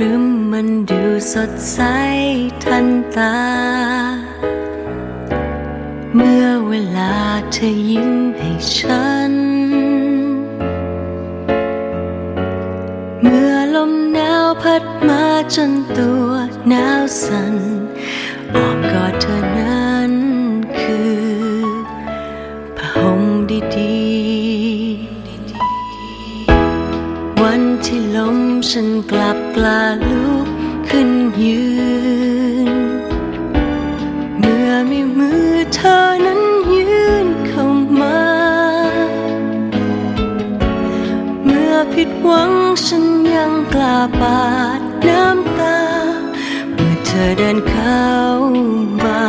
รึมมันดูสดใสทันตา เมื่อเวลาเธอยิ้มให้ฉัน เมื่อลมหนาวพัดมาจนตัวหนาวสั่นอ้อมกอดเธอนั้น ฉันกลับกล้าลุกขึ้นยืน เมื่อมีมือเธอนั้นยืนเข้ามา เมื่อผิดหวังฉันยังกล้าปาดน้ำตา เมื่อเธอเดินเข้ามา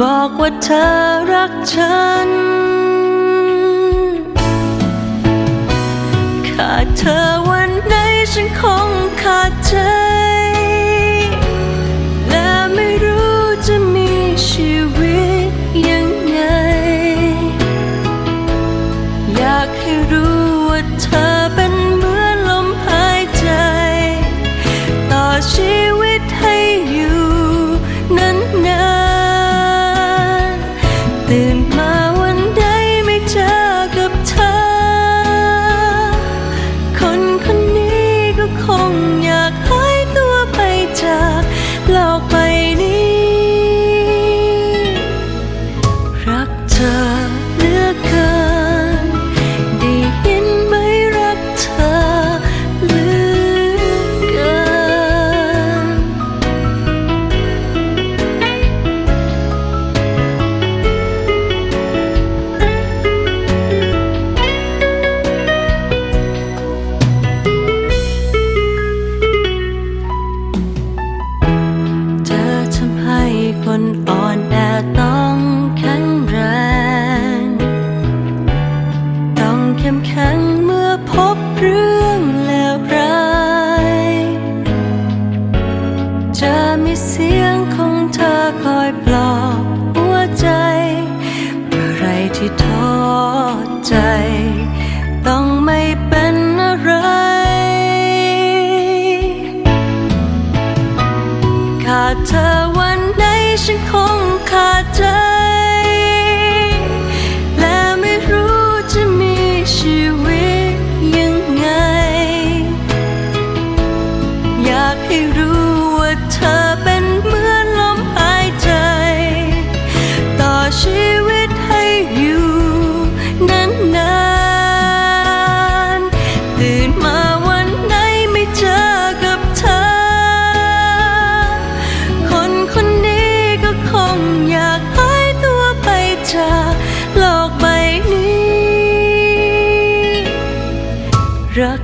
บอกว่าเธอรักฉัน ขาดเธอากให้รู้ว่าเธอเป็น ที่ท้อใจ ต้องไม่เป็นอะไร ขาดเธอวันไหนฉันคงขาดใจ และไม่รู้จะมีชีวิตยังไง อยากให้รู้ว่าเธอเป็น Bırak